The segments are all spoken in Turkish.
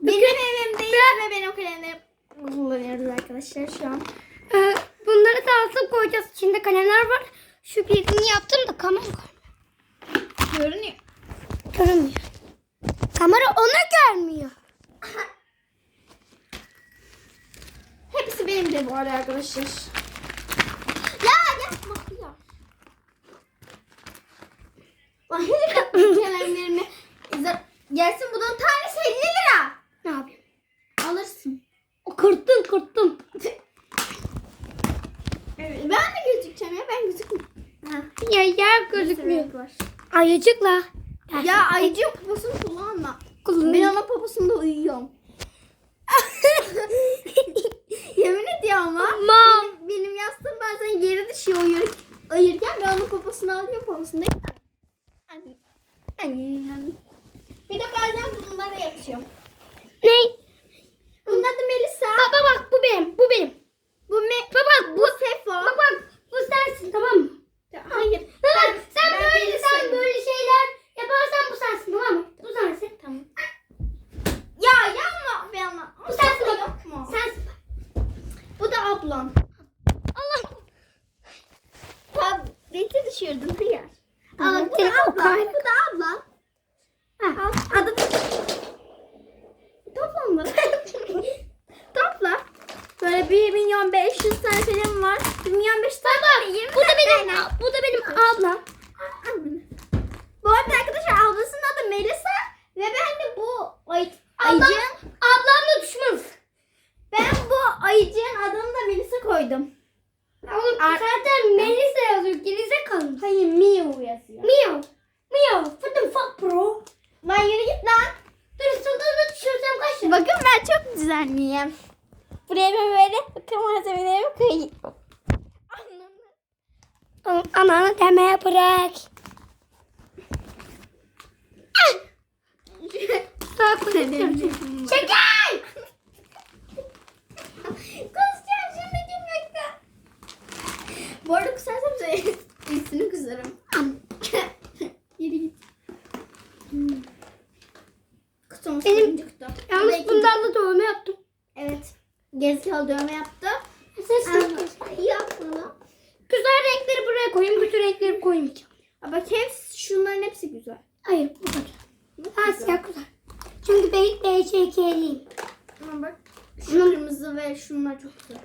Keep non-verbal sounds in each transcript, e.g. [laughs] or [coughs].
Benim evim değil ve benim kalemlerim kullanıyoruz arkadaşlar şu an. Ee, bunları da koyacağız. İçinde kalemler var. Şu birini yaptım da kamera Görünüyor. görünmüyor. Kamera onu görmüyor. [laughs] Hepsi benim de bu arada arkadaşlar. Ya yapma ya. Helikopter [laughs] kalemlerimi gelsin bunun tanesi 50 lira. Ne yapayım? Alırsın. O Evet, ben de gözükeceğim ya ben gözükmüyorum. Ya yer gözükmüyor. Ayıcıkla. Ya ayıcığın poposunu kullanma. Kullanayım. Ben onun poposunda uyuyorum. [laughs] Yemin ediyorum ama. Mam. Benim, benim yastığım bazen geri düşüyor uyur, uyurken ben onun poposunu alıyorum poposunda. Bir de bazen bunlara yapıyorum. Ne? Bunun adı Melisa. Baba bak bu benim. Bu benim. Bu me Baba bu Sefo. Bak bak bu sensin tamam mı? Hayır. Baba sen ben böyle Melisa'yım. sen böyle şeyler yaparsan bu sensin tamam mı? Bu sensin. Tamam. Ya yapma be ama. Bu sensin Sen bak. yapma. Sensin. Bu da ablam. Allah. Tableti düşürdüm Hıyar. Aa, Aa, bu da telefon ablam. kaydı. Bu da ablam. Ha. Al, Adı Topla onları. Topla. Böyle 1 milyon 500 tane film var. 1 milyon 500 tane var. 20 Bu da benim. Bu da benim ablam. Bu arada arkadaşlar ablasının adı Melisa. Ve ben de bu ay, Ablam, ayıcığın, ablamla düşmanız. ben bu ayıcığın adını da Melisa koydum. Oğlum Ar- zaten Melisa yazıyor. Gerizekalı. Hayır Miu yazıyor. Meow. Meow. What the fuck bro? Lan yürü git lan. Dur sırtını düşürsem kaç? Bakın ben çok düzenliyim. Buraya ben böyle bakın malzemelerimi koyayım. Ananı demeye bırak. Sağ kulüp Çekil! Kusacağım şimdi gülmekten. Bu arada kusarsam. Üstünü kızarım. Yürü git. Kutumuz Benim- ikinci- bundan da dövme yaptım. Evet. Gezikalı dövme yaptı. Ses Aa, Yapma lan. Güzel renkleri buraya koyayım. Bütün renkleri koymayacağım. Aa, Bak hepsi şunların hepsi güzel. Hayır bu kadar. Ha güzel. siyah güzel. Çünkü ben BCK'liyim. Ama bak şu kırmızı ve şunlar çok güzel.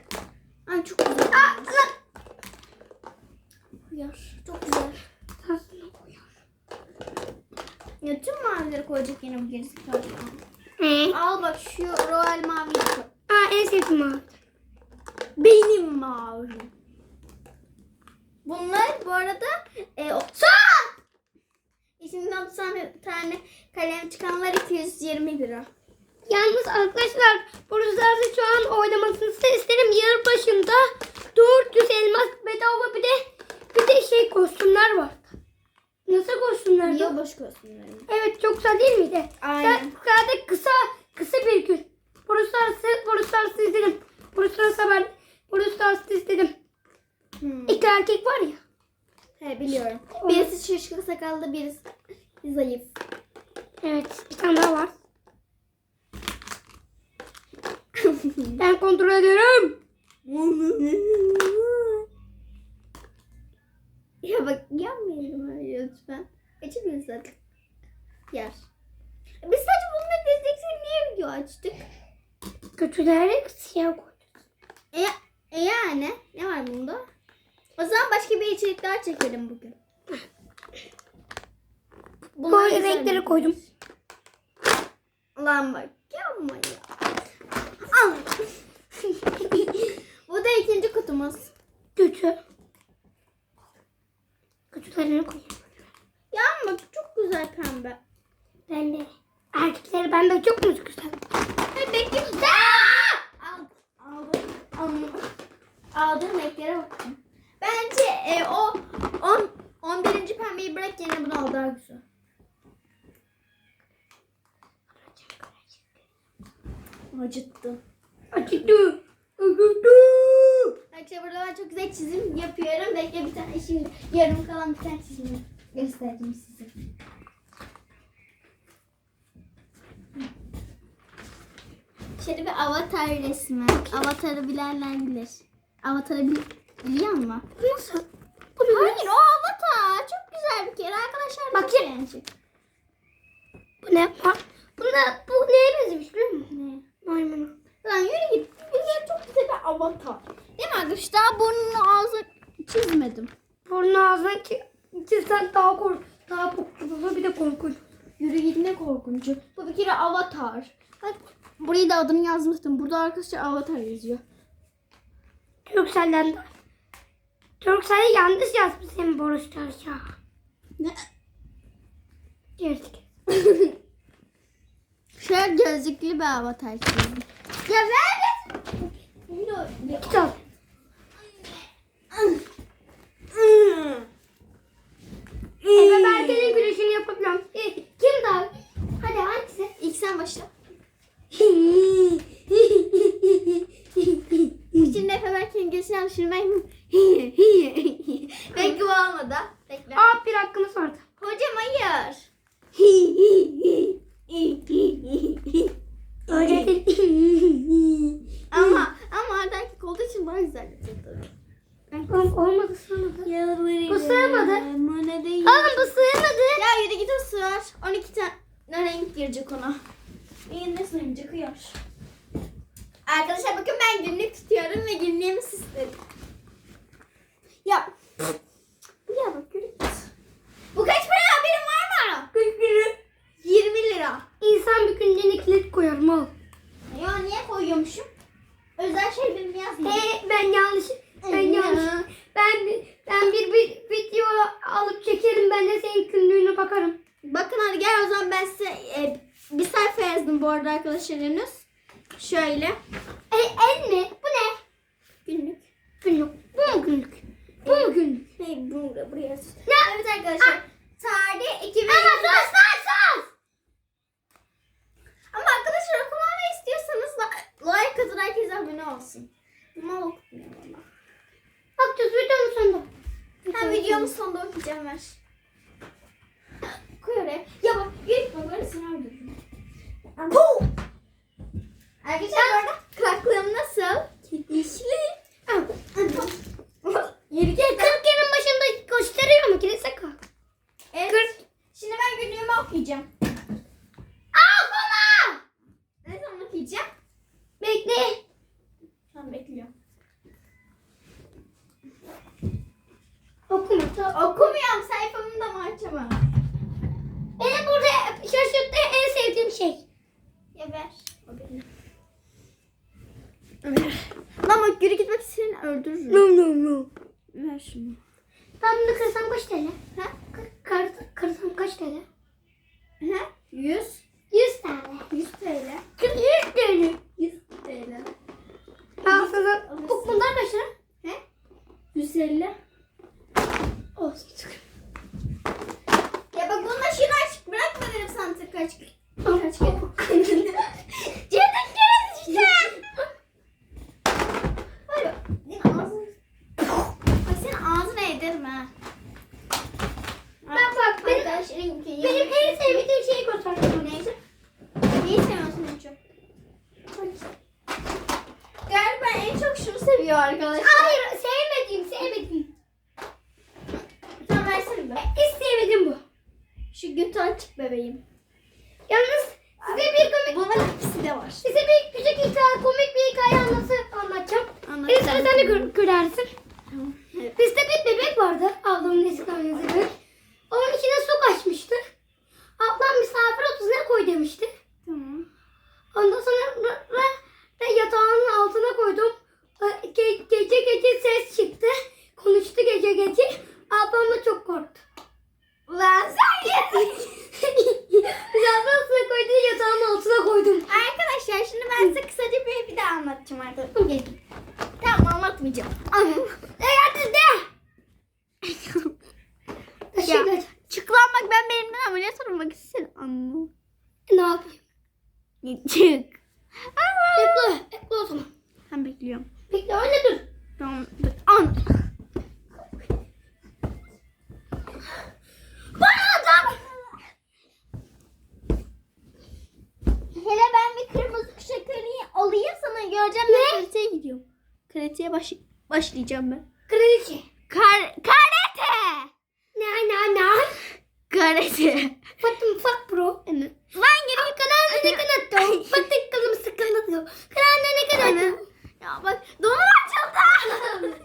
Ay çok güzel. Yar, çok güzel. Aslında koyuyor. Ya tüm mavileri koyacak yine bu gerizekalı. Al bak şu royal maviyi sevdiğim abi. Benim mavi. Bunlar bu arada e, o... Son! İçinden 30 tane, kalem çıkanlar 220 lira. Yalnız arkadaşlar Boruzlar'da şu an oynamasını isterim. Yarı başında 400 elmas bedava bir de bir de şey kostümler var. Nasıl kostümler? Yılbaşı kostümleri. Evet çok güzel değil miydi? Aynen. Sadece kısa kısa bir gün. Boruzlar'sı Boruzlar'sı izledim. Boruzlar'sı ben Boruzlar'sı izledim. Hmm. İki erkek var ya. He biliyorum. Şişkin sakallı, birisi zayıf. Evet bir tane daha var. Ben kontrol ediyorum. ya bak yanmayalım öyle lütfen. Geçemiyoruz zaten. Yer. Biz sadece bununla gezeceksek niye video açtık? Kötüleri siyah koy. E, e yani ne var bunda? O zaman başka bir içerik daha çekelim bugün. Böyle güzel renkleri koydum. Lan bak yapma ya. Al. [laughs] Bu da ikinci kutumuz. Kötü. Kötülerini koyayım. Ya ama çok güzel pembe. Ben de. Erkekleri bende çok mu güzel? Hey bekle. Al. Aldım. Aldım. Aldığım renklere bakın. Bence e, o 10 11. pembeyi bırak yerine bunu al daha güzel. Acıttı. Acıdı. Acıdı. Arkadaşlar burada ben çok güzel çizim yapıyorum. Bekle bir tane şimdi yarım kalan bir tane çizim göstereceğim size. Şöyle bir avatar resmi. Avatarı bilenler bilir. Avatarı bil biliyor musun? Nasıl? Hayır o avatar. Çok güzel bir kere. Arkadaşlar Bakayım. beğenecek. Bu ne? Ha, Bunda bu neye benzemiş biliyor musun? Ne? Maymuna. Lan yürü git. Bu çok güzel bir avatar. Değil mi arkadaşlar? Burnunu ağzı çizmedim. Burnu ağzına ki çizsen daha kork daha korkunç olur bir de korkunç. Yürü git ne korkuncu. Bu bir kere avatar. Bak burayı da adını yazmıştım. Burada arkadaşlar avatar yazıyor. Türkcell'den de. Türkcell'i yanlış yazmışsın Boruslar ya. Ne? Gerçek. [laughs] Şöyle gözlüklü bir avatar çizdim. Ya ver. Kitap. Efe Berke'nin gülüşünü yapabiliyorum. E, Kim daha? Hadi hangisi? İlk sen başla. Şimdi Efe Berke'nin alıp şimdi ben... Belki bu olmadı. Bekle. Aa bir hakkımız vardı. Hocam hayır. Ama ama Arda erkek olduğu için daha güzel yapıldı. Oğlum, Olmadı sığmadı. Yalvarırım. Bana değil. Oğlum bu sığmadı. Ya yürü git o sığar. 12 tane renk girecek ona. İyi ne sığınca kıyar. Arkadaşlar bakın ben günlük tutuyorum ve günlüğümü süsledim. Ya. Ya bak yürü git. Bu kaç para haberin var mı? 40 lira. 20 lira. İnsan bir günlüğüne kilit koyar mı? Ya niye koyuyormuşum? Özel şeylerimi yazmıyorum. He ben yanlış. Ben yanlış. Ben ben bir, bir video alıp çekerim ben de senin günlüğüne bakarım. Bakın hadi gel o zaman ben size e, bir sayfa yazdım bu arada arkadaşlar henüz. Şöyle. E, el mi? Bu ne? Günlük. Günlük. Bu mu günlük? Bu mu günlük? Hey buraya buraya. Ne? Evet arkadaşlar. Tarih 2000. Ama sus sus sus. Ama arkadaşlar okumamı istiyorsanız like atın herkes abone olsun. Mal okutmuyor bana. Bak sus videonun sonunda. Ha videomun sonunda okuyacağım ver. Koy oraya. Ya bak böyle sınav öldürürüm. Puh! Arkadaşlar bu arada kulaklığım nasıl? Yeşili. Yürü git. Kırkların başında gösteriyor mu kilise kalk? Evet. Şimdi ben günlüğümü okuyacağım. Aa baba. Ne zaman okuyacağım? Bekle. Tamam bekliyorum. Okuma. tamam. Okumuyorum sayfamı da mı açamam? Beni burada şaşırttı en sevdiğim şey. Ya ver. O benim. Ver. Lan bak yürü gitmek seni öldürürüm. No no no. Ver şunu. Ben bunu kırsam kaç TL? Ha? Kır, kırsam kaç TL? Ha? 100. 100 TL. 100 TL. 100 TL. 100 TL. Aa sana bu bunlar kaç lira? He? 150. Olsun. Ya bak bununla şunu aç. Bırakma dedim sana kaç. Kaç [laughs] Cedin kere işte. Hayır. Senin ağzın. Ay senin ağzına ederim ha. Bak bak benim, Arkadaşlarım ki benim en sevdiğim şeyi gösterdim. Neyse. Neyi seviyorsun en çok? Galiba en çok şunu seviyor arkadaşlar. Hayır sevmediğim sevmediğim. Tamam versene be. Hiç sevmedim bu. Şu götü açık bebeğim. Yalnız size bir komik Bunların hepsi de var. size bir küçük hikaye, komik bir hikaye anlatı anlatacağım. Anlat. Bir sıra Tamam. Evet. Bizde bir bebek vardı. Ablamın eski annesi bebek. Onun içine su kaçmıştı. Ablam misafir odasına koy demişti. Tamam. Ondan sonra ra- ra- ra- yatağının altına koydum. Ge- gece gece ses çıktı. Konuştu gece gece. Ablam da çok korktu. Lan sen yesin. [laughs] Misafir odasına koydu yatağın altına koydum. Arkadaşlar şimdi ben size kısaca bir, bir daha anlatacağım arkadaşlar. Tamam anlatmayacağım. Ne geldi de? Ya, çıklanmak ben benimden ameliyat olmak istedim. Anladım. Ne yapayım? Çık. Bekle. Bekle o zaman. Ben bekliyorum. Bekle öyle dur. Tamam. An. Bana adam. Hele ben bir kırmızı kuşak örneği pratiğe baş başlayacağım ben. Kraliçe. Kar karate. Ne ne ne? Karate. Fatım fuck bro. Ben Geri kanalda ne kadar da. Fatım kalım sıkıldı. Kanalda ne kadar da. Ya bak donum açıldı.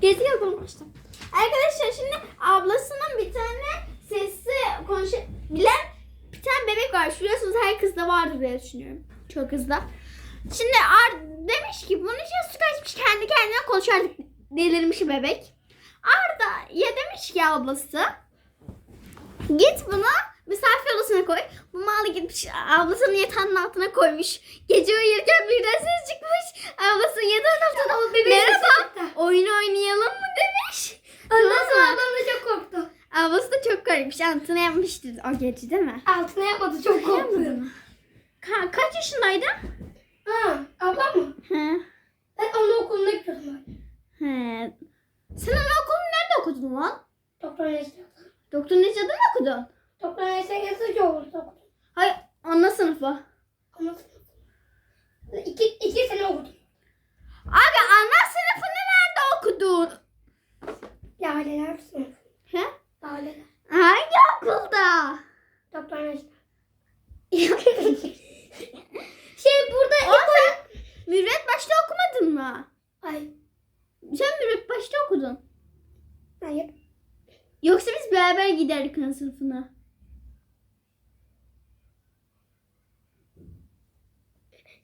[laughs] Gezi yapılmıştım. Arkadaşlar şimdi ablasının bir tane sesli konuşabilen bir tane bebek var. Biliyorsunuz her kızda vardır diye düşünüyorum. Çok kızda. Şimdi Ar demiş ki bunun için su kaçmış kendi kendine konuşuyor delirmiş bebek. Arda ya demiş ki ablası git bunu misafir odasına koy. Bu malı gitmiş ablasının yatağının altına koymuş. Gece uyurken birden ses çıkmış. Ablasının yatağının altına o bebeği Merhaba oyun oynayalım mı demiş. Ondan sonra ablam da çok korktu. ablası da çok korkmuş. Antını yapmıştır o gece değil mi? Altına yapmadı çok korktu. Ka- kaç yaşındaydın? Ha, ablam mı? He. Ben onun okuluna gidiyordum ben. He. Sen anaokulunu nerede okudun lan? Doktor Necdet. Doktor Necdet'de mi okudun? Doktor Necdet yazıcı olurdu okudum. Hayır, ana sınıfı. Ama iki, iki sene okudum. Abi ana sınıfını nerede okudun? Laleler sınıf. He? Laleler. Hangi okulda? Doktor Necdet. [laughs] şey burada O sen Mürvet başta okumadın mı? Ay. Sen Mürvet başta okudun. Hayır. Yoksa biz beraber giderdik ana sınıfına.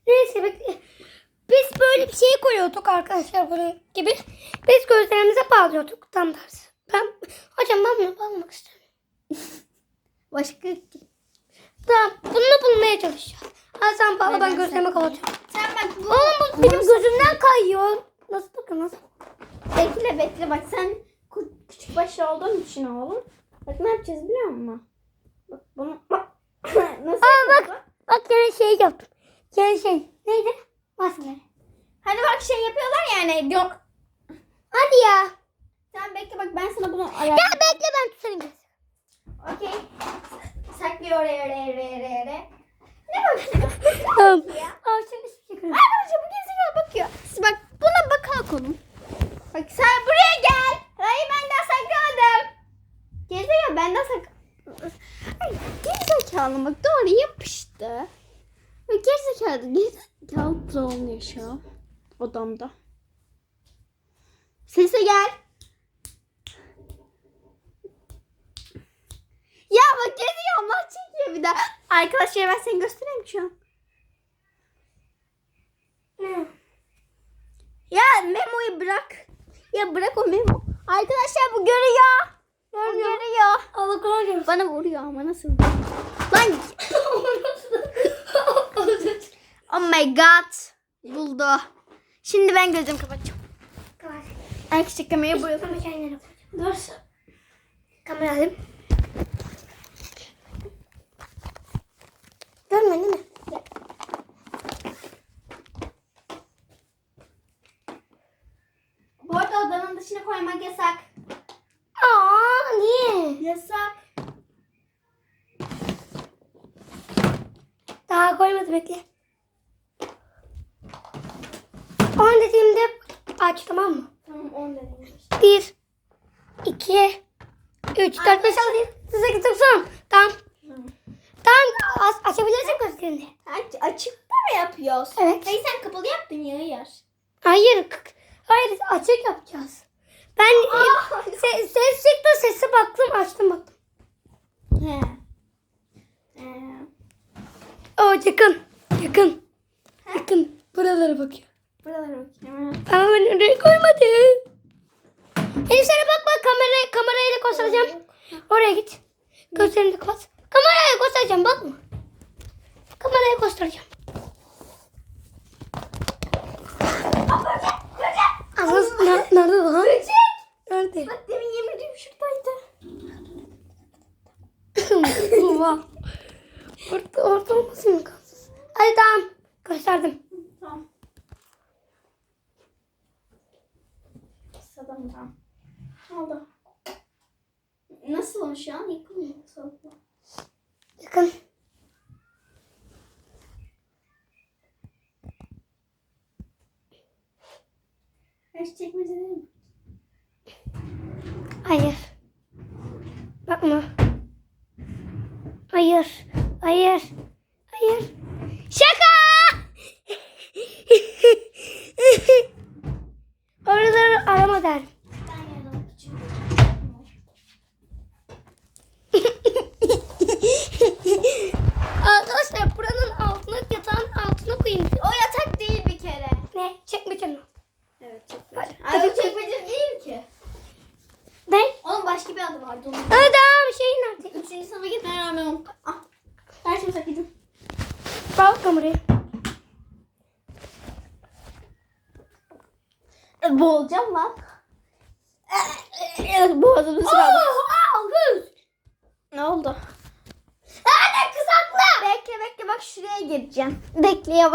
Neyse bekle. Biz böyle bir şey koyuyorduk arkadaşlar bunun gibi. Biz gözlerimize bağlıyorduk tam tersi. Ben hocam ben bunu bağlamak istemiyorum. [laughs] Başka Tamam bunu bulmaya çalışacağım. Ha sen bağla ben Neden gözlerimi sen- kapatıyorum. Sen bak bu Oğlum bu benim gözümden kayıyor. Nasıl bakın nasıl? Bekle bekle bak sen küçük başlı olduğun için oğlum. Bak ne yapacağız biliyor musun? Bak bunu bak. [coughs] Nasıl Aa, bak. yapacağız? Bak yine şey yaptım. Yine şey neydi? Maske. Hani bak şey yapıyorlar yani yok. Hadi ya. Sen bekle bak ben sana bunu Ya ayar. bekle ben tutarım. Okey. Saklıyor oraya oraya oraya. oraya. Ne bakıyorsun? Tamam. ya? Aa şimdi hiçbir şey görüyorum. Arkadaşlar bu geziyor bakıyor. Siz bak buna bakar konum. Bak sen buraya gel. Hayır benden sakladım. Geziyor benden sak... Ay gerizekalı bak doğru yapıştı. Bak gerizekalı gerizekalı trollüyor şu an odamda. Sese gel. Ya bak geziyor Allah çekiyor bir daha. Arkadaşlar ben seni göstereyim şu an. Ne? Ya Memo'yu bırak. Ya bırak o Memo. Arkadaşlar bu görüyor. Bu görüyor. Allah korusun. Bana vuruyor ama nasıl? Lan [laughs] oh my god. Buldu. Şimdi ben gözümü kapatacağım. Arkadaşlar kamerayı buraya koyacağım. Dur. Kamera alayım. Görmedin mi? Bu arada odanın dışına koymak yasak. Aa niye? Yasak. Daha koymadı bekle. Aç tamam mı? Tamam 10 dedim. Bir, iki, üç, dört, beş, altı, yedi, sekiz, dokuz, on. Tamam. Tamam aç, açabilirsin gözlerini. Aç, açık mı yapıyorsun? Evet. Hayır sen kapalı yaptın ya yer. Hayır. Hayır açık yapacağız. Ben Aa! se- ses çıktı sese baktım açtım baktım. He. Ee, O yakın. Yakın. Yakın. Buralara bakıyor. Buralara bakayım. Ama ben oraya koymadım. Elif sana bak bak kamera, kamerayla göstereceğim. Oraya git. Gözlerini kapat. Kameraya göstereceğim bakma. Kameraya göstereceğim. Anız ne- nerede lan? Nerede? Bak demin yemedim şuradaydı. Oha. Orta, orta olmasın mı kalsın? Hadi tamam. Gösterdim. Tamam. Sadım tamam. Ne oldu? Nasıl olmuş şu an? Yakın mı? Soğuk mu? Yakın. Aç çekmecede mi? Hayır. Bakma. Hayır. Hayır.